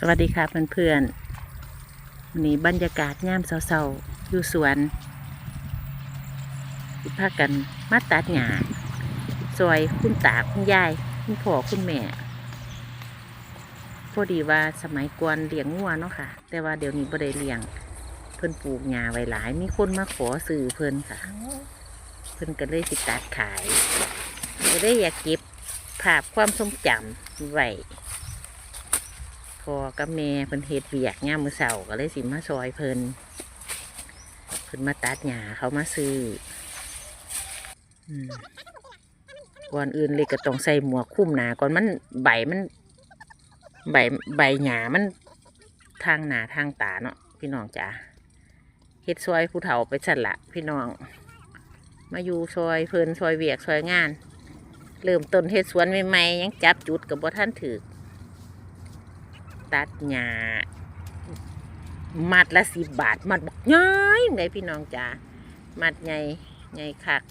สวัสดีค่ะเพื่อนๆวันนี้บรรยากาศย่ามเศร้าๆอยู่สวนสิพากันมาตัดหญ้าซอยคุณตาคุณยาย คุณพ่อคุณแม่ พอดีว่าสมัยก่อนเลี้ยงงัวเนาะค่ะ แต่ว่าเดี๋ยวนี้บ่ได้เลี้ยง เพิ่นปลูกหญ้าไว้หลาย มีคนมาขอซื้อเพิ่นค่ะ เพิ่นก็เลยสิตัดขายก็ได้อยากเก็บภาพความทรงจำไว้ อกับแม่เพิ่นเฮ็ดเวียกย่ามมือเช้าก็เลยสิมาซอยเพิ่นเพิ่นมาตัดหญ้าเขามาซื้อก่อนอื่นเลยก็ต้องใส่หมวกคุ้มหนาก่อนมันใบมัน ใบใบหญ้ามันทางหนาทางตาเนาะพี่น้องจ๋าเฮ็ดซอยผู้เฒ่าไปสั่นละพี่น้อง มาอยู่ซอยเพลินซอยเวียกซอยงาน เริ่มต้นเฮ็ดสวนใหม่ๆยังจับจุดกับบ่ท่านถือ ตัดหญ้ามัดละสิบบาท มัดบักย้อยไงพี่น้องจ๋ามัดไงไงคัก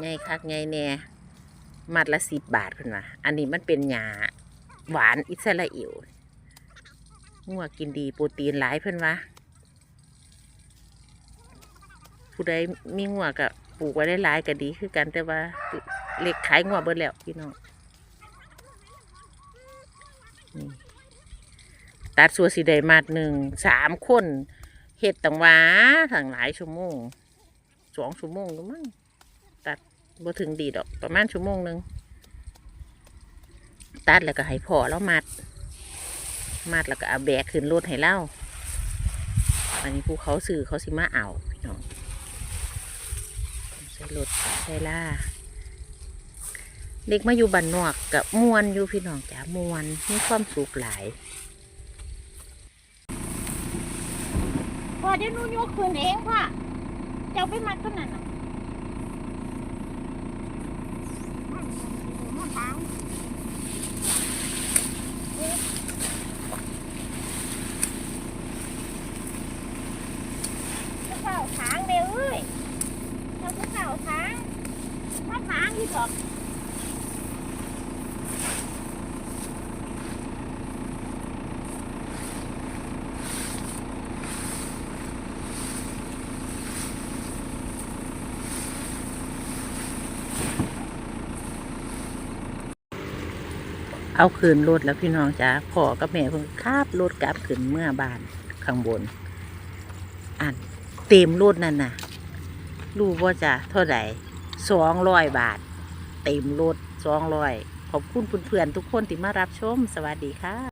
ไงคักไงแน่มัดละสิบบาทเพิ่อนว่าอันนี้มันเป็นหญ้าหวานอิสราเอลงัวกินดีโปรตีนหลายเพิ่อนว่าผู้ใดมีงัวก็ปลูกไว้ได้หลายก็ดีคือกันแต่ว่าเล็กขายงัวเบิดแล้วพี่น้อง ตัดสัวสีได้มาดหนึ่งสามคนเห็ดตังหวาทั้งหลายชั่วโมงสองชั่วโมงก็มั้งตัดบ่ถึงดีดอก ประมาณชั่วโมงหนึ่งตัดแล้วก็ให้พอแล้วมัด มัดแล้วก็เอาแบกขึ้นรถให้เล่าอันนี้ผู้เขาสื่อเขาสิมาเอาพี่น้องใส่รถใส่ล่า เด็กมาอยู่บ้านนอกกับมวนอยู่พี่น้องจ๋ามวนมีความสุขหลายพอเดี๋ยวหนูยกคืนเองพ่อเจ้าไปมัดต้นนั้นน่ะจะเข้าทางเร็วเอ้ยเราจะเข้าทางมาทางที่บอก เอาคืนรถแล้วพี่น้องจ๋าพ่อกับแม่เพิ่งคาบรถกลับขึ้นเมื่อบานข้างบน อันเต็มรถนั่นน่ะรู้ว่าจะเท่าไหร่สองร้อยบาท เต็มรถสองร้อยขอบคุณเพื่อนๆทุกคนที่มารับชม สวัสดีค่ะ